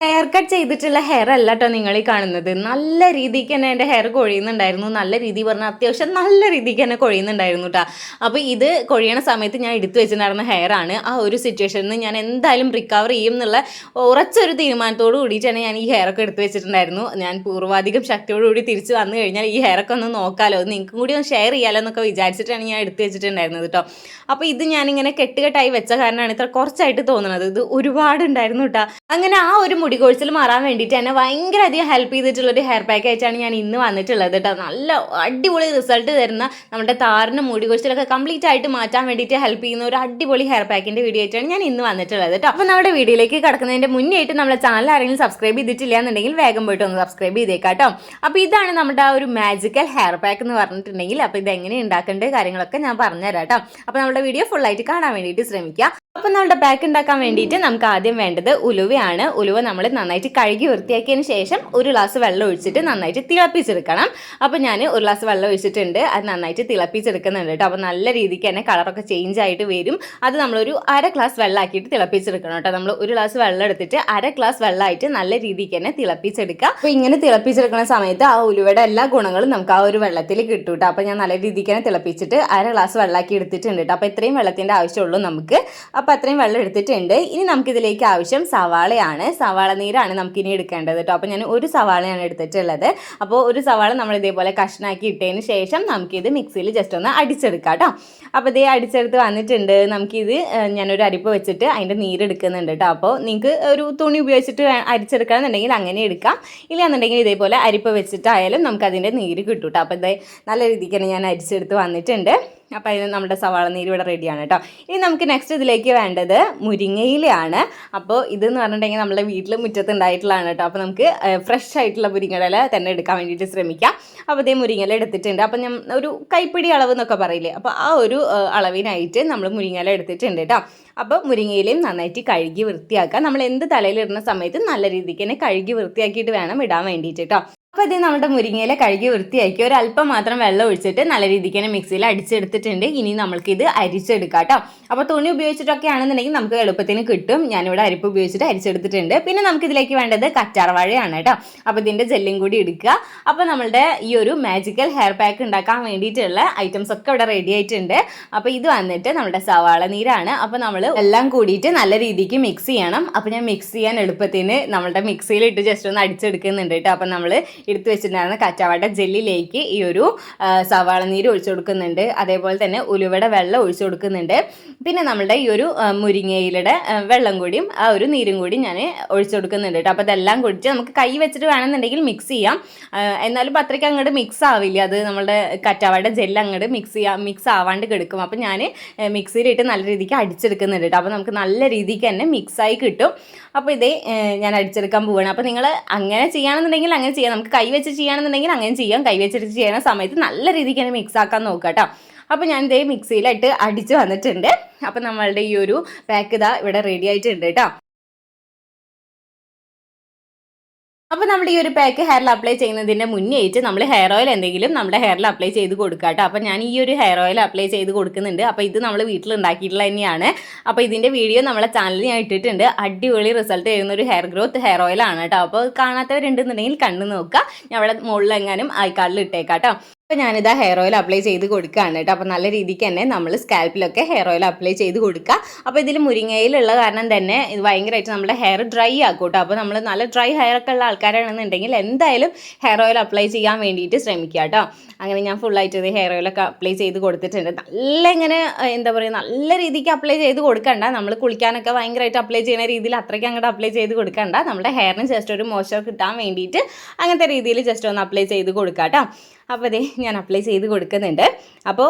Hey. Hair cut ചെയ്തിട്ടുള്ള hair അല്ല കേട്ടോ നിങ്ങൾ ഈ കാണുന്നത്. നല്ല രീതിക്ക് തന്നെ എന്റെ ഹെയർ കൊഴിയുന്നുണ്ടായിരുന്നു. നല്ല രീതി പറഞ്ഞാൽ അത്യാവശ്യം നല്ല രീതിക്ക് തന്നെ കൊഴിയുന്നുണ്ടായിരുന്നു കേട്ടോ അപ്പോൾ ഇത് കൊഴിയണ സമയത്ത് ഞാൻ എടുത്തു വെച്ചിട്ടുണ്ടായിരുന്ന ഹെയർ ആണ്. ആ ഒരു സിറ്റുവേഷനിൽ നിന്ന് ഞാൻ എന്തായാലും റിക്കവർ ചെയ്യും എന്നുള്ള ഉറച്ചൊരു തീരുമാനത്തോട് കൂടിയിട്ടാണ് ഞാൻ ഈ ഹെയർ ഒക്കെ എടുത്തു വെച്ചിട്ടുണ്ടായിരുന്നു. ഞാൻ പൂർവാധികം ശക്തിയോടുകൂടി തിരിച്ചു വന്നു കഴിഞ്ഞാൽ ഈ ഹെയർ ഒക്കെ ഒന്ന് നോക്കാമല്ലോ നിങ്ങൾക്കും കൂടി ഒന്ന് ഷെയർ ചെയ്യാലോ എന്നൊക്കെ വിചാരിച്ചിട്ടാണ് ഞാൻ എടുത്തു വെച്ചിട്ടുണ്ടായിരുന്നത് കേട്ടോ അപ്പോൾ ഇത് ഞാനിങ്ങനെ കെട്ടുകെട്ടായി വെച്ച കാരണമാണ് ഇത്ര കുറച്ചായിട്ട് തോന്നുന്നത് ഇത് ഒരുപാടുണ്ടായിരുന്നു കേട്ടോ അങ്ങനെ ആ ഒരു മുടി കൊഴിച്ചിൽ മാറാൻ വേണ്ടിയിട്ട് എന്നെ ഭയങ്കര അധികം ഹെൽപ്പ് ചെയ്തിട്ടുള്ളൊരു ഹെയർ പാക്ക് ആയിട്ടാണ് ഞാൻ ഇന്ന് വന്നിട്ടുള്ളത് കേട്ടോ. നല്ല അടിപൊളി റിസൾട്ട് തരുന്ന നമ്മുടെ താറിന് മുടി കൊഴിച്ചിലൊക്കെ കംപ്ലീറ്റ് ആയിട്ട് മാറ്റാൻ വേണ്ടിയിട്ട് ഹെൽപ്പ് ചെയ്യുന്ന ഒരു അടിപൊളി ഹെയർ പാക്കിന്റെ വീഡിയോ ആയിട്ടാണ് ഞാൻ ഇന്ന് വന്നിട്ടുള്ളത് കേട്ടോ. അപ്പോൾ നമ്മുടെ വീഡിയോയിലേക്ക് കടക്കുന്നതിന്റെ മുന്നേ നമ്മുടെ ചാനൽ ആരെങ്കിലും സബ്സ്ക്രൈബ് ചെയ്തിട്ടില്ല എന്നുണ്ടെങ്കിൽ വേഗം പോയിട്ട് ഒന്ന് സബ്സ്ക്രൈബ് ചെയ്തേക്കാട്ടോ അപ്പോൾ ഇതാണ് നമ്മുടെ ആ ഒരു മാജിക്കൽ ഹെയർ പാക്ക് എന്ന് പറഞ്ഞിട്ടുണ്ടെങ്കിൽ അപ്പോൾ ഇത് എങ്ങനെ ഉണ്ടാക്കേണ്ട കാര്യങ്ങളൊക്കെ ഞാൻ പറഞ്ഞുതരാം കേട്ടോ. അപ്പോൾ നമ്മുടെ വീഡിയോ ഫുള്ളായിട്ട് കാണാൻ വേണ്ടിയിട്ട് ശ്രമിക്കുക. അപ്പോൾ നമ്മുടെ പാക്ക് ഉണ്ടാക്കാൻ വേണ്ടിയിട്ട് നമുക്ക് ആദ്യം വേണ്ടത് ഉലുവയാണ്. ഉലുവ നമ്മൾ നന്നായിട്ട് കഴുകി വൃത്തിയാക്കിയതിന് ശേഷം ഒരു ഗ്ലാസ് വെള്ളം ഒഴിച്ചിട്ട് നന്നായിട്ട് തിളപ്പിച്ചെടുക്കണം. അപ്പോൾ ഞാൻ ഒരു ഗ്ലാസ് വെള്ളം ഒഴിച്ചിട്ടുണ്ട്. അത് നന്നായിട്ട് തിളപ്പിച്ചെടുക്കുന്നുണ്ട് കേട്ടോ. അപ്പോൾ നല്ല രീതിക്ക് തന്നെ കളറൊക്കെ ചേഞ്ച് ആയിട്ട് വരും. അത് നമ്മളൊരു അര ഗ്ലാസ് വെള്ളമാക്കിയിട്ട് തിളപ്പിച്ചെടുക്കണം കേട്ടോ. നമ്മൾ ഒരു ഗ്ലാസ് വെള്ളം എടുത്തിട്ട് അര ഗ്ലാസ് വെള്ളമായിട്ട് നല്ല രീതിക്ക് തന്നെ തിളപ്പിച്ചെടുക്കുക. അപ്പോൾ ഇങ്ങനെ തിളപ്പിച്ചെടുക്കുന്ന സമയത്ത് ആ ഉലുവയുടെ എല്ലാ ഗുണങ്ങളും നമുക്ക് ആ ഒരു വെള്ളത്തിൽ കിട്ടും കേട്ടോ. അപ്പോൾ ഞാൻ നല്ല രീതിക്ക് തന്നെ തിളപ്പിച്ചിട്ട് അര ഗ്ലാസ് വെള്ളമാക്കി എടുത്തിട്ടുണ്ട് കേട്ടോ. അപ്പോൾ ഇത്രയും വെള്ളത്തിന്റെ ആവശ്യമുള്ളൂ നമുക്ക്. അപ്പോൾ അത്രയും വെള്ളം എടുത്തിട്ടുണ്ട്. ഇനി നമുക്കിതിലേക്ക് ആവശ്യം സവാളയാണ്. സവാള നീരാണ് നമുക്കിനി എടുക്കേണ്ടത് കേട്ടോ അപ്പോൾ ഞാൻ ഒരു സവാളയാണ് എടുത്തിട്ടുള്ളത്. അപ്പോൾ ഒരു സവാള നമ്മൾ ഇതേപോലെ കഷ്ണാക്കി ഇട്ടതിന് ശേഷം നമുക്കിത് മിക്സിയിൽ ജസ്റ്റ് ഒന്ന് അടിച്ചെടുക്കാം കേട്ടോ അപ്പോൾ ഇതേ അടിച്ചെടുത്ത് വന്നിട്ടുണ്ട്. നമുക്കിത് ഞാനൊരു അരിപ്പ് വെച്ചിട്ട് അതിന്റെ നീരെടുക്കുന്നുണ്ട് കേട്ടോ അപ്പോൾ നിങ്ങൾക്ക് ഒരു തുണി ഉപയോഗിച്ചിട്ട് അരിച്ചെടുക്കണമെന്നുണ്ടെങ്കിൽ അങ്ങനെ എടുക്കാം. ഇല്ലാന്നുണ്ടെങ്കിൽ ഇതേപോലെ അരിപ്പ് വെച്ചിട്ടായാലും നമുക്കതിന്റെ നീര് കിട്ടും കേട്ടോ അപ്പോൾ ഇത് നല്ല രീതിക്ക് തന്നെ ഞാൻ അരിച്ചെടുത്ത് വന്നിട്ടുണ്ട്. അപ്പോൾ അതിന് നമ്മുടെ സവാള നീര് ഇവിടെ റെഡിയാണ് കേട്ടോ ഇനി നമുക്ക് നെക്സ്റ്റ് ഇതിലേക്ക് വേണ്ടത് മുരിങ്ങയിലയാണ്. അപ്പോൾ ഇതെന്ന് പറഞ്ഞിട്ടുണ്ടെങ്കിൽ നമ്മുടെ വീട്ടിൽ മുറ്റത്ത് ഉണ്ടായിട്ടുള്ളതാണ് കേട്ടോ അപ്പോൾ നമുക്ക് ഫ്രഷ് ആയിട്ടുള്ള മുരിങ്ങയില തന്നെ എടുക്കാൻ വേണ്ടിയിട്ട് ശ്രമിക്കാം. അപ്പോൾ ഇതേ മുരിങ്ങയില എടുത്തിട്ടുണ്ട്. അപ്പോൾ ഞാൻ ഒരു കൈപ്പിടി അളവ് എന്നൊക്കെ പറയില്ലേ? അപ്പോൾ ആ ഒരു അളവിനായിട്ട് നമ്മൾ മുരിങ്ങയില എടുത്തിട്ടുണ്ട് കേട്ടോ അപ്പോൾ മുരിങ്ങയിലയും നന്നായിട്ട് കഴുകി വൃത്തിയാക്കുക നമ്മൾ എന്ത് തലയിലിടുന്ന സമയത്ത് നല്ല രീതിക്ക് തന്നെ കഴുകി വൃത്തിയാക്കിയിട്ട് വേണം ഇടാൻ വേണ്ടിയിട്ട് കേട്ടോ അപ്പോൾ ഇത് നമ്മുടെ മുരിങ്ങയില കഴുകി വൃത്തിയാക്കി. ഒരല്പം മാത്രം വെള്ളം ഒഴിച്ചിട്ട് നല്ല രീതിക്ക് തന്നെ മിക്സിയിൽ അടിച്ചെടുത്തിട്ടുണ്ട്. ഇനി നമ്മൾക്ക് ഇത് അരിച്ചെടുക്കാം കേട്ടോ. അപ്പോൾ തുണി ഉപയോഗിച്ചിട്ടൊക്കെ ആണെന്നുണ്ടെങ്കിൽ നമുക്ക് എളുപ്പത്തിന് കിട്ടും. ഞാനിവിടെ അരിപ്പ് ഉപയോഗിച്ചിട്ട് അരിച്ചെടുത്തിട്ടുണ്ട്. പിന്നെ നമുക്ക് ഇതിലേക്ക് വേണ്ടത് കറ്റാർവാഴയാണ് കേട്ടോ. അപ്പോൾ ഇതിന്റെ ജെല്ലും കൂടി എടുക്കുക. അപ്പോൾ നമ്മളുടെ ഈ ഒരു മാജിക്കൽ ഹെയർ പാക്ക് ഉണ്ടാക്കാൻ വേണ്ടിയിട്ടുള്ള ഐറ്റംസ് ഒക്കെ ഇവിടെ റെഡി ആയിട്ടുണ്ട്. അപ്പോൾ ഇത് വന്നിട്ട് നമ്മുടെ സവാള നീരാണ്. അപ്പോൾ നമ്മൾ എല്ലാം കൂടിയിട്ട് നല്ല രീതിക്ക് മിക്സ് ചെയ്യണം. അപ്പോൾ ഞാൻ മിക്സ് ചെയ്യാൻ എളുപ്പത്തിന് നമ്മളുടെ മിക്സിയിലിട്ട് ജസ്റ്റ് ഒന്ന് അടിച്ചെടുക്കുന്നുണ്ട് കേട്ടോ. അപ്പോൾ നമ്മൾ എടുത്തു വെച്ചിട്ടുണ്ടായിരുന്ന കച്ചവട ജെല്ലിലേക്ക് ഈ ഒരു സവാള നീര് ഒഴിച്ചു കൊടുക്കുന്നുണ്ട്. അതേപോലെ തന്നെ ഉലുവയുടെ വെള്ളം ഒഴിച്ചു കൊടുക്കുന്നുണ്ട്. പിന്നെ നമ്മുടെ ഈ ഒരു മുരിങ്ങയിലുടെ വെള്ളം കൂടിയും ആ ഒരു നീരും കൂടി ഞാൻ ഒഴിച്ചു കൊടുക്കുന്നുണ്ട് കേട്ടോ. അപ്പോൾ ഇതെല്ലാം കുടിച്ച് നമുക്ക് കൈ വെച്ചിട്ട് വേണമെന്നുണ്ടെങ്കിൽ മിക്സ് ചെയ്യാം. എന്നാലും അത്രയ്ക്ക് അങ്ങോട്ട് മിക്സ് ആവില്ല. അത് നമ്മുടെ കറ്റാവയുടെ ജെല്ല് അങ്ങോട്ട് മിക്സ് ചെയ്യാം മിക്സ് ആവാണ്ട് കിടക്കും. അപ്പോൾ ഞാൻ മിക്സിയിലിട്ട് നല്ല രീതിക്ക് അടിച്ചെടുക്കുന്നുണ്ട് കേട്ടോ. അപ്പോൾ നമുക്ക് നല്ല രീതിക്ക് തന്നെ മിക്സായി കിട്ടും. അപ്പോൾ ഇതേ ഞാൻ അടിച്ചെടുക്കാൻ പോവുകയാണ് അപ്പോൾ നിങ്ങൾ അങ്ങനെ ചെയ്യുകയാണെന്നുണ്ടെങ്കിൽ അങ്ങനെ ചെയ്യാം. നമുക്ക് കൈ വെച്ച് ചെയ്യുകയാണെന്നുണ്ടെങ്കിൽ അങ്ങനെ ചെയ്യാം. കൈവച്ചിട്ട് ചെയ്യുന്ന സമയത്ത് നല്ല രീതിക്ക് തന്നെ മിക്സ് ആക്കാൻ നോക്കുക കേട്ടോ അപ്പോൾ ഞാൻ ഇതേ മിക്സിയിലിട്ട് അടിച്ച് വന്നിട്ടുണ്ട്. അപ്പോൾ നമ്മളുടെ ഈ ഒരു പാക്ക് ഇതാ ഇവിടെ റെഡി ആയിട്ടുണ്ട് കേട്ടോ അപ്പോൾ നമ്മൾ ഈ ഒരു പാക്ക് ഹെയറിൽ അപ്ലൈ ചെയ്യുന്നതിന്റെ മുന്നേറ്റ് നമ്മൾ ഹെയർ ഓയിൽ എന്തെങ്കിലും നമ്മുടെ ഹെയറിൽ അപ്ലൈ ചെയ്ത് കൊടുക്കുക കേട്ടോ അപ്പോൾ ഞാൻ ഈ ഒരു ഹെയർ ഓയിൽ അപ്ലൈ ചെയ്ത് കൊടുക്കുന്നുണ്ട്. അപ്പോൾ ഇത് നമ്മൾ വീട്ടിൽ ഉണ്ടാക്കിയിട്ടുള്ള തന്നെയാണ്. അപ്പോൾ ഇതിന്റെ വീഡിയോ നമ്മളെ ചാനലിൽ ഞാൻ ഇട്ടിട്ടുണ്ട്. അടിപൊളി റിസൾട്ട് ചെയ്യുന്ന ഒരു ഹെയർ ഗ്രോത്ത് ഹെയർ ഓയിലാണ് കേട്ടോ അപ്പോൾ കാണാത്തവരുണ്ടെന്നുണ്ടെങ്കിൽ കണ്ണു നോക്കുക ഞാൻ അവിടെ മുകളിലെങ്ങാനും ഐക്കാർഡിൽ ഇട്ടേക്കാം കേട്ടോ അപ്പോൾ ഞാനിതാ ഹെയർ ഓയിൽ അപ്ലൈ ചെയ്ത് കൊടുക്കുകയാണ് കേട്ടോ. അപ്പോൾ നല്ല രീതിക്ക് തന്നെ നമ്മൾ സ്കാൽപ്പിലൊക്കെ ഹെയർ ഓയിൽ അപ്ലൈ ചെയ്ത് കൊടുക്കുക അപ്പോൾ ഇതിൽ മുരിങ്ങയിലുള്ള കാരണം തന്നെ ഇത് ഭയങ്കരമായിട്ട് നമ്മുടെ ഹെയർ ഡ്രൈ ആക്കും കേട്ടോ. അപ്പോൾ നമ്മൾ നല്ല ഡ്രൈ ഹെയർ ഒക്കെ ഉള്ള ആൾക്കാരാണെന്നുണ്ടെങ്കിൽ എന്തായാലും ഹെയർ ഓയിൽ അപ്ലൈ ചെയ്യാൻ വേണ്ടിയിട്ട് ശ്രമിക്കുക കേട്ടോ. അങ്ങനെ ഞാൻ ഫുള്ളായിട്ട് ഇത് ഹെയർ ഓയിലൊക്കെ അപ്ലൈ ചെയ്ത് കൊടുത്തിട്ടുണ്ട്. നല്ല ഇങ്ങനെ എന്താ പറയുക നല്ല രീതിക്ക് അപ്ലൈ ചെയ്ത് കൊടുക്കണ്ട. നമ്മൾ കുളിക്കാനൊക്കെ ഭയങ്കരമായിട്ട് അപ്ലൈ ചെയ്യുന്ന രീതിയിൽ അത്രയ്ക്ക് അങ്ങോട്ട് അപ്ലൈ ചെയ്ത് കൊടുക്കണ്ട. നമ്മുടെ ഹെയറിന് ജസ്റ്റ് ഒരു മോശം കിട്ടാൻ വേണ്ടിയിട്ട് അങ്ങനത്തെ രീതിയിൽ ജസ്റ്റ് ഒന്ന് അപ്ലൈ ചെയ്ത് കൊടുക്കുക കേട്ടോ. അപ്പോൾ അതെ ഞാൻ അപ്ലൈ ചെയ്ത് കൊടുക്കുന്നുണ്ട്. അപ്പോൾ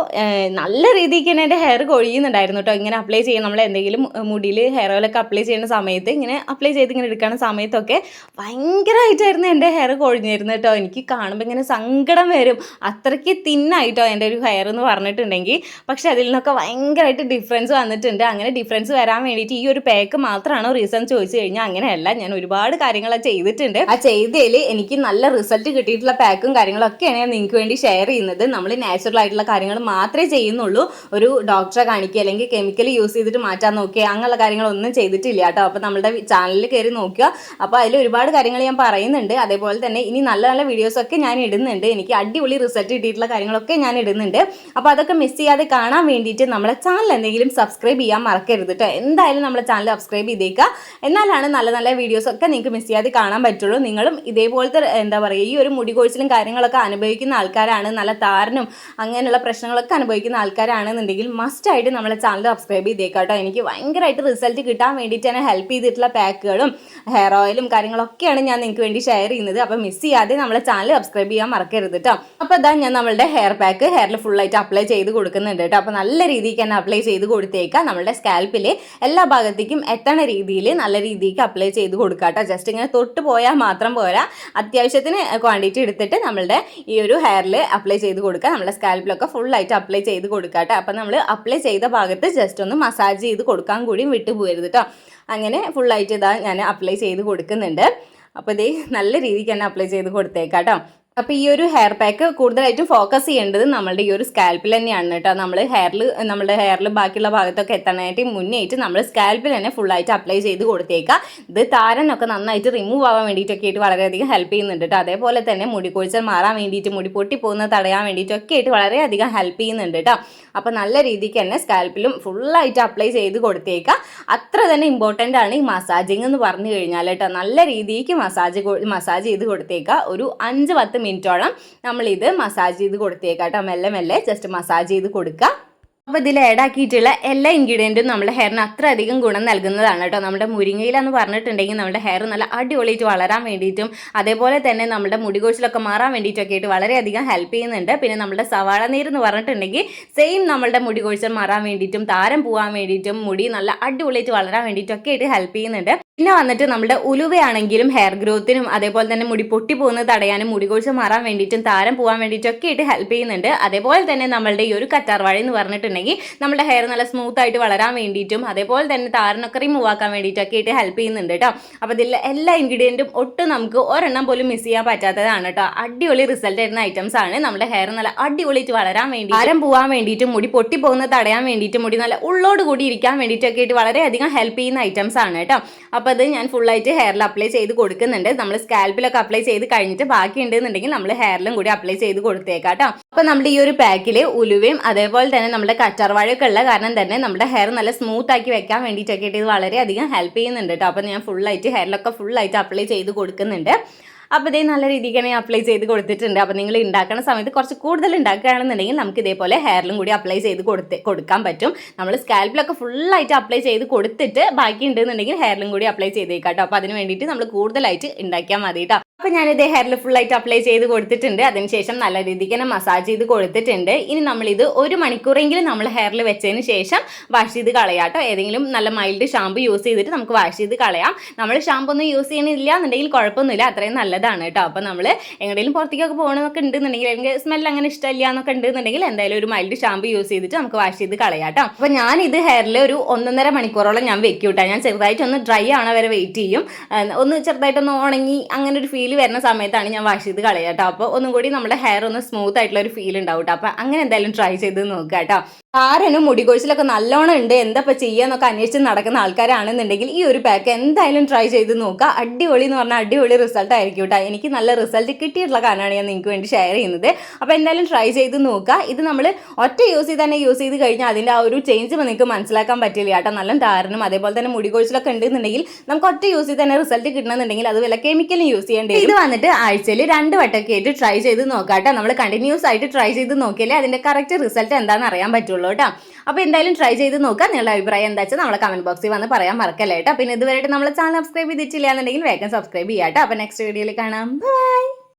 നല്ല രീതിക്ക് തന്നെ എന്റെ ഹെയർ കൊഴിയുന്നുണ്ടായിരുന്നു കേട്ടോ ഇങ്ങനെ അപ്ലൈ ചെയ്യണം നമ്മൾ എന്തെങ്കിലും മുടിയിൽ ഹെയർ ഓയിലൊക്കെ അപ്ലൈ ചെയ്യുന്ന സമയത്ത് ഇങ്ങനെ അപ്ലൈ ചെയ്ത് ഇങ്ങനെ എടുക്കുന്ന സമയത്തൊക്കെ ഭയങ്കരമായിട്ടായിരുന്നു എന്റെ ഹെയർ കൊഴിഞ്ഞിരുന്നത് കേട്ടോ എനിക്ക് കാണുമ്പോൾ ഇങ്ങനെ സങ്കടം വരും. അത്രയ്ക്ക് തിന്നായിട്ടോ എന്റെ ഒരു ഹെയർ എന്ന് പറഞ്ഞിട്ടുണ്ടെങ്കിൽ. പക്ഷേ അതിൽ നിന്നൊക്കെ ഭയങ്കരമായിട്ട് ഡിഫറൻസ് വന്നിട്ടുണ്ട്. അങ്ങനെ ഡിഫറൻസ് വരാൻ വേണ്ടിയിട്ട് ഈ ഒരു പാക്ക് മാത്രമാണോ റീസൺ ചോദിച്ചു കഴിഞ്ഞാൽ അങ്ങനെയല്ല. ഞാൻ ഒരുപാട് കാര്യങ്ങൾ ചെയ്തിട്ടുണ്ട്. ആ ചെയ്തതിൽ എനിക്ക് നല്ല റിസൾട്ട് കിട്ടിയിട്ടുള്ള പാക്കും കാര്യങ്ങളൊക്കെയാണ് ഞാൻ നിങ്ങൾക്ക് വേണ്ടി ഷെയർ ചെയ്യുന്നത്. നമ്മൾ നാച്ചുറൽ ആയിട്ടുള്ള കാര്യങ്ങൾ മാത്രമേ ചെയ്യുന്നുള്ളൂ. ഒരു ഡോക്ടറെ കാണിക്കുക അല്ലെങ്കിൽ കെമിക്കൽ യൂസ് ചെയ്തിട്ട് മാറ്റാൻ നോക്കുക അങ്ങനെയുള്ള കാര്യങ്ങളൊന്നും ചെയ്തിട്ടില്ല കേട്ടോ. അപ്പോൾ നമ്മുടെ ചാനലിൽ കയറി നോക്കുക. അപ്പോൾ അതിൽ ഒരുപാട് കാര്യങ്ങൾ ഞാൻ പറയുന്നുണ്ട്. അതേപോലെ തന്നെ ഇനി നല്ല നല്ല വീഡിയോസൊക്കെ ഞാൻ ഇടുന്നുണ്ട്. എനിക്ക് അടിപൊളി റിസൾട്ട് കിട്ടിയിട്ടുള്ള കാര്യങ്ങളൊക്കെ ഞാൻ ഇടുന്നുണ്ട്. അപ്പോൾ അതൊക്കെ മിസ് ചെയ്യാതെ കാണാൻ വേണ്ടിയിട്ട് നമ്മുടെ ചാനൽ എന്തെങ്കിലും സബ്സ്ക്രൈബ് ചെയ്യാൻ മറക്കരുത് കേട്ടോ എന്തായാലും നമ്മുടെ ചാനൽ സബ്സ്ക്രൈബ് ചെയ്തേക്കുക എന്നാലാണ് നല്ല നല്ല വീഡിയോസൊക്കെ നിങ്ങൾക്ക് മിസ് ചെയ്യാതെ കാണാൻ പറ്റുള്ളൂ. നിങ്ങളും ഇതേപോലത്തെ എന്താ പറയുക ഈ ഒരു മുടി കോഴ്സിലും കാര്യങ്ങളൊക്കെ അനുഭവിക്കുന്ന ആൾക്കാരാണ് നല്ല താരനും അങ്ങനെയുള്ള പ്രശ്നങ്ങളൊക്കെ അനുഭവിക്കുന്ന ആൾക്കാരാണെന്നുണ്ടെങ്കിൽ മസ്റ്റായിട്ട് നമ്മളെ ചാനൽ സബ്സ്ക്രൈബ് ചെയ്തേക്കാട്ടോ എനിക്ക് ഭയങ്കരമായിട്ട് റിസൾട്ട് കിട്ടാൻ വേണ്ടിയിട്ട് തന്നെ ഹെൽപ്പ് ചെയ്തിട്ടുള്ള പാക്കുകളും ഹെയർ ഓയിലും കാര്യങ്ങളൊക്കെയാണ് ഞാൻ നിങ്ങൾക്ക് വേണ്ടി ഷെയർ ചെയ്യുന്നത്. അപ്പോൾ മിസ് ചെയ്യാതെ നമ്മളെ ചാനൽ സബ്സ്ക്രൈബ് ചെയ്യാൻ മറക്കരുത് കേട്ടോ അപ്പോൾ ഇതാ ഞാൻ നമ്മളുടെ ഹെയർ പാക്ക് ഹെയറിൽ ഫുള്ളായിട്ട് അപ്ലൈ ചെയ്ത് കൊടുക്കുന്നുണ്ട് കേട്ടോ അപ്പോൾ നല്ല രീതിക്ക് തന്നെ അപ്ലൈ ചെയ്ത് കൊടുത്തേക്കാം. നമ്മുടെ സ്കാൽപ്പിൽ എല്ലാ ഭാഗത്തേക്കും എത്തണ രീതിയിൽ നല്ല രീതിക്ക് അപ്ലൈ ചെയ്ത് കൊടുക്കുക കേട്ടോ ജസ്റ്റ് ഇങ്ങനെ തൊട്ട് പോയാൽ മാത്രം പോരാ. അത്യാവശ്യത്തിന് ക്വാണ്ടിറ്റി എടുത്തിട്ട് നമ്മളുടെ ഈ ഒരു ഹെയറിൽ അപ്ലൈ ചെയ്ത് കൊടുക്കുക. നമ്മുടെ സ്കാൽപ്പിലൊക്കെ ഫുള്ളായിട്ട് അപ്ലൈ ചെയ്ത് കൊടുക്കുക കേട്ടോ. അപ്പം നമ്മൾ അപ്ലൈ ചെയ്ത ഭാഗത്ത് ജസ്റ്റ് ഒന്ന് മസാജ് ചെയ്ത് കൊടുക്കാൻ കൂടി വിട്ടു പോയരുത് കേട്ടോ. അങ്ങനെ ഫുള്ളായിട്ട് ഇതാ ഞാൻ അപ്ലൈ ചെയ്ത് കൊടുക്കുന്നുണ്ട്. അപ്പോൾ ഇതേ നല്ല രീതിക്ക് തന്നെ അപ്ലൈ ചെയ്ത് കൊടുത്തേക്കാം കേട്ടോ. അപ്പോൾ ഈ ഒരു ഹെയർ പാക്ക് കൂടുതലായിട്ടും ഫോക്കസ് ചെയ്യേണ്ടത് നമ്മളുടെ ഈ ഒരു സ്കാൽപ്പിൽ തന്നെയാണ് കേട്ടോ. നമ്മൾ ഹെയറിൽ നമ്മുടെ ഹെയറിൽ ബാക്കിയുള്ള ഭാഗത്തൊക്കെ എത്താനായിട്ട് മുന്നേറ്റ് നമ്മൾ സ്കാൽപ്പിൽ തന്നെ ഫുള്ളായിട്ട് അപ്ലൈ ചെയ്ത് കൊടുത്തേക്കാം. ഇത് താരനൊക്കെ നന്നായിട്ട് റിമൂവ് ആവാൻ വേണ്ടിയിട്ടൊക്കെ ആയിട്ട് വളരെയധികം ഹെൽപ്പ് ചെയ്യുന്നുണ്ട് കേട്ടോ. അതേപോലെ തന്നെ മുടി കൊഴിച്ചൽ മാറാൻ വേണ്ടിയിട്ട് മുടി പൊട്ടി പോകുന്നത് തടയാൻ വേണ്ടിയിട്ടൊക്കെ ആയിട്ട് വളരെയധികം ഹെൽപ്പ് ചെയ്യുന്നുണ്ട് കേട്ടോ. അപ്പോൾ നല്ല രീതിക്ക് തന്നെ സ്കാൽപ്പിലും ഫുള്ളായിട്ട് അപ്ലൈ ചെയ്ത് കൊടുത്തേക്കാം. അത്ര തന്നെ ഇമ്പോർട്ടന്റ് ആണ് ഈ മസാജിങ് എന്ന് പറഞ്ഞു കഴിഞ്ഞാൽ കേട്ടോ. നല്ല രീതിക്ക് മസാജ് മസാജ് ചെയ്ത് കൊടുത്തേക്കാം. ഒരു അഞ്ച് പത്ത് മിനിറ്റോളം നമ്മളിത് മസാജ് ചെയ്ത് കൊടുത്തേക്കാം കേട്ടോ മെല്ലെ മെല്ലെ ജസ്റ്റ് മസാജ് ചെയ്ത് കൊടുക്കുക അപ്പോൾ ഇതിൽ ആഡ് ആക്കിയിട്ടുള്ള എല്ലാ ഇൻഗ്രീഡിയന്റും നമ്മുടെ ഹെയറിന് അത്ര അധികം ഗുണം നൽകുന്നതാണ് കേട്ടോ. നമ്മുടെ മുരിങ്ങയിലെന്ന് പറഞ്ഞിട്ടുണ്ടെങ്കിൽ നമ്മുടെ ഹെയർ നല്ല അടിപൊളിയായിട്ട് വളരാൻ വേണ്ടിയിട്ടും അതേപോലെ തന്നെ നമ്മുടെ മുടി കൊഴിച്ചിലൊക്കെ മാറാൻ വേണ്ടിയിട്ടൊക്കെ ആയിട്ട് വളരെയധികം ഹെൽപ്പ് ചെയ്യുന്നുണ്ട്. പിന്നെ നമ്മുടെ സവാള നീര് എന്ന് പറഞ്ഞിട്ടുണ്ടെങ്കിൽ സെയിം നമ്മുടെ മുടി കൊഴിച്ചിൽ മാറാൻ വേണ്ടിയിട്ടും താരം പോകാൻ വേണ്ടിയിട്ടും മുടി നല്ല അടിപൊളിയായിട്ട് വളരാൻ വേണ്ടിയിട്ടൊക്കെ ആയിട്ട് ഹെൽപ്പ് ചെയ്യുന്നുണ്ട്. പിന്നെ വന്നിട്ട് നമ്മുടെ ഉലുവയാണെങ്കിലും ഹെയർ ഗ്രോത്തിനും അതേപോലെ തന്നെ മുടി പൊട്ടി പോകുന്നത് തടയാനും മുടി കൊഴിച്ച് മാറാൻ വേണ്ടിയിട്ടും താരം പോകാൻ വേണ്ടിയിട്ടൊക്കെ ആയിട്ട് ഹെൽപ്പ് ചെയ്യുന്നുണ്ട്. അതേപോലെ തന്നെ നമ്മളുടെ ഈ ഒരു കറ്റാർവാഴി എന്ന് പറഞ്ഞിട്ടുണ്ടെങ്കിൽ നമ്മുടെ ഹെയർ നല്ല സ്മൂത്ത് ആയിട്ട് വളരാൻ വേണ്ടിയിട്ടും അതേപോലെ തന്നെ താരനൊക്കെ റിമൂവ് ആക്കാൻ വേണ്ടിയിട്ടൊക്കെ ആയിട്ട് ഹെൽപ്പ് ചെയ്യുന്നുണ്ട് കേട്ടോ. അപ്പോൾ ഇതിൽ എല്ലാ ഇൻഗ്രീഡിയന്റും ഒട്ടും നമുക്ക് ഒരെണ്ണം പോലും മിസ് ചെയ്യാൻ പറ്റാത്തതാണ് കേട്ടോ. അടിപൊളി റിസൾട്ട് വരുന്ന ഐറ്റംസ് ആണ് നമ്മുടെ ഹെയർ നല്ല അടിപൊളിയായിട്ട് വളരാൻ വേണ്ടി ആരം പോകാൻ വേണ്ടിയിട്ടും മുടി പൊട്ടി തടയാൻ വേണ്ടിയിട്ടും മുടി നല്ല ഉള്ളോട് കൂടി ഇരിക്കാൻ വേണ്ടിയിട്ടൊക്കെ ആയിട്ട് വളരെയധികം ഹെൽപ്പ് ചെയ്യുന്ന ഐറ്റംസ് ആണ് കേട്ടോ. അപ്പോൾ അത് ഞാൻ ഫുള്ളായിട്ട് ഹെയറിൽ അപ്ലൈ ചെയ്ത് കൊടുക്കുന്നുണ്ട്. നമ്മൾ സ്കാൽപ്പിലൊക്കെ അപ്ലൈ ചെയ്ത് കഴിഞ്ഞിട്ട് ബാക്കി ഉണ്ടെന്നുണ്ടെങ്കിൽ നമ്മൾ ഹെയറിലും കൂടി അപ്ലൈ ചെയ്ത് കൊടുത്തേക്കാം കേട്ടോ. അപ്പോൾ നമ്മുടെ ഈ ഒരു പാക്കിൽ ഉലുവയും അതേപോലെ തന്നെ നമ്മുടെ കറ്റാർവാഴയൊക്കെ ഉള്ള കാരണം തന്നെ നമ്മുടെ ഹെയർ നല്ല സ്മൂത്ത് ആക്കി വെക്കാൻ വേണ്ടിയിട്ടൊക്കെ ഇത് വളരെയധികം ഹെൽപ്പ് ചെയ്യുന്നുണ്ട് കേട്ടോ അപ്പോൾ ഞാൻ ഫുള്ളായിട്ട് ഹെയറിലൊക്കെ ഫുള്ളായിട്ട് അപ്ലൈ ചെയ്ത് കൊടുക്കുന്നുണ്ട്. അപ്പോൾ ഇതേ നല്ല രീതിക്ക് തന്നെ അപ്ലൈ ചെയ്ത് കൊടുത്തിട്ടുണ്ട്. അപ്പോൾ നിങ്ങൾ ഉണ്ടാക്കുന്ന സമയത്ത് കുറച്ച് കൂടുതൽ ഉണ്ടാക്കുകയാണെന്നുണ്ടെങ്കിൽ നമുക്ക് ഇതേപോലെ ഹെയറിലും കൂടി അപ്ലൈ ചെയ്ത് കൊടുത്ത് കൊടുക്കാൻ പറ്റും. നമ്മൾ സ്കാൽപ്പിലൊക്കെ ഫുള്ളായിട്ട് അപ്ലൈ ചെയ്ത് കൊടുത്തിട്ട് ബാക്കി ഉണ്ടെന്നുണ്ടെങ്കിൽ ഹെയറിലും കൂടി അപ്ലൈ ചെയ്തേക്കാം കേട്ടോ അപ്പോൾ അതിന് വേണ്ടിയിട്ട് നമ്മൾ കൂടുതലായിട്ട് ഉണ്ടാക്കിയാൽ മതി കേട്ടോ അപ്പോൾ ഞാനിത് ഹെയറിൽ ഫുള്ളായിട്ട് അപ്ലൈ ചെയ്ത് കൊടുത്തിട്ടുണ്ട്. അതിനുശേഷം നല്ല രീതിക്ക് തന്നെ മസാജ് ചെയ്ത് കൊടുത്തിട്ടുണ്ട്. ഇനി നമ്മളിത് ഒരു മണിക്കൂറെങ്കിലും നമ്മൾ ഹെയറിൽ വെച്ചതിന് ശേഷം വാഷ് ചെയ്ത് കളയാട്ടോ ഏതെങ്കിലും നല്ല മൈൽഡ് ഷാമ്പു യൂസ് ചെയ്തിട്ട് നമുക്ക് വാഷ് ചെയ്ത് കളയാം. നമ്മൾ ഷാമ്പു ഒന്നും യൂസ് ചെയ്യണില്ല എന്നുണ്ടെങ്കിൽ കുഴപ്പമൊന്നുമില്ല. അത്രയും നല്ലതാണ് കേട്ടോ. അപ്പോൾ നമ്മൾ എങ്ങനെയും പുറത്തേക്കൊക്കെ പോകണമെന്നൊക്കെ ഉണ്ടെന്നുണ്ടെങ്കിൽ അല്ലെങ്കിൽ സ്മെൽ അങ്ങനെ ഇഷ്ടമില്ല എന്നൊക്കെ ഉണ്ടെന്നുണ്ടെങ്കിൽ എന്തായാലും ഒരു മൈൽഡ് ഷാമ്പു യൂസ് ചെയ്തിട്ട് നമുക്ക് വാഷ് ചെയ്ത് കളയാം കേട്ടോ. അപ്പോൾ ഞാൻ ഇത് ഹെയറിൽ ഒരു ഒന്നൊന്നര മണിക്കൂറോളം ഞാൻ വെക്കും കേട്ടോ. ഞാൻ ചെറുതായിട്ട് ഒന്ന് ഡ്രൈ ആണ് വരെ വെയിറ്റ് ചെയ്യും. ഒന്ന് ചെറുതായിട്ടൊന്ന് ഉണങ്ങി അങ്ങനെ ഒരു ഫീൽ വരുന്ന സമയത്താണ് ഞാൻ വാഷ് ചെയ്ത് കളയാം കേട്ടോ. അപ്പോൾ ഒന്നും കൂടി നമ്മുടെ ഹെയർ ഒന്ന് സ്മൂത്ത് ആയിട്ടുള്ള ഒരു ഫീൽ ഉണ്ടാവും കേട്ടോ. അപ്പോൾ അങ്ങനെ എന്തായാലും ട്രൈ ചെയ്ത് നോക്കുക കേട്ടോ. താരനും മുടികൊഴിച്ചിലൊക്കെ നല്ലോണം ഉണ്ട്. എന്താ ഇപ്പോൾ ചെയ്യാന്നൊക്കെ അന്വേഷിച്ച് നടക്കുന്ന ആൾക്കാരാണെന്നുണ്ടെങ്കിൽ ഈ ഒരു പാക്ക് എന്തായാലും ട്രൈ ചെയ്ത് നോക്കുക. അടിപൊളി എന്ന് പറഞ്ഞാൽ അടിപൊളി റിസൾട്ട് ആയിരിക്കും കേട്ടോ. എനിക്ക് നല്ല റിസൾട്ട് കിട്ടിയിട്ടുള്ള കാരണമാണ് ഞാൻ നിങ്ങൾക്ക് വേണ്ടി ഷെയർ ചെയ്യുന്നത്. അപ്പോൾ എന്തായാലും ട്രൈ ചെയ്ത് നോക്കുക. ഇത് നമ്മൾ ഒറ്റ യൂസ് ചെയ്ത് തന്നെ യൂസ് ചെയ്ത് കഴിഞ്ഞാൽ അതിന്റെ ആ ഒരു ചേഞ്ച് നിങ്ങൾക്ക് മനസ്സിലാക്കാൻ പറ്റില്ല കേട്ടോ. നല്ല താരനും അതേപോലെ തന്നെ മുടികൊഴിച്ചിലൊക്കെ ഉണ്ടെന്നുണ്ടെങ്കിൽ നമുക്ക് ഒറ്റ യൂസ് ചെയ്ത് തന്നെ റിസൾട്ട് കിട്ടണമെന്നുണ്ടെങ്കിൽ അത് വല്ല കെമിക്കലും യൂസ് ചെയ്യേണ്ടി ഇത് വന്നിട്ട് ആഴ്ചയിൽ രണ്ട് വട്ടമൊക്കെ ആയിട്ട് ട്രൈ ചെയ്ത് നോക്കാം കേട്ടോ. നമ്മൾ കണ്ടിന്യൂസ് ആയിട്ട് ട്രൈ ചെയ്ത് നോക്കിയാലേ അതിന്റെ കറക്റ്റ് റിസൾട്ട് എന്താണെന്ന് അറിയാൻ പറ്റുള്ളൂ. കേട്ടോ അപ്പോൾ എന്തായാലും ട്രൈ ചെയ്ത് നോക്കാം. നിങ്ങളുടെ അഭിപ്രായം എന്താ വെച്ചാൽ നമ്മളെ കമന്റ് ബോക്സിൽ വന്ന് പറയാൻ മറക്കല്ലേ കേട്ടോ പിന്നെ ഇതുവരെയായിട്ട് നമ്മളെ ചാനൽ സബ്സ്ക്രൈബ് ചെയ്തിട്ടില്ല എന്നുണ്ടെങ്കിൽ വേഗം സബ്സ്ക്രൈബ് ചെയ്യാം കേട്ടോ അപ്പോൾ നെക്സ്റ്റ് വീഡിയോയിൽ കാണാം. ബൈ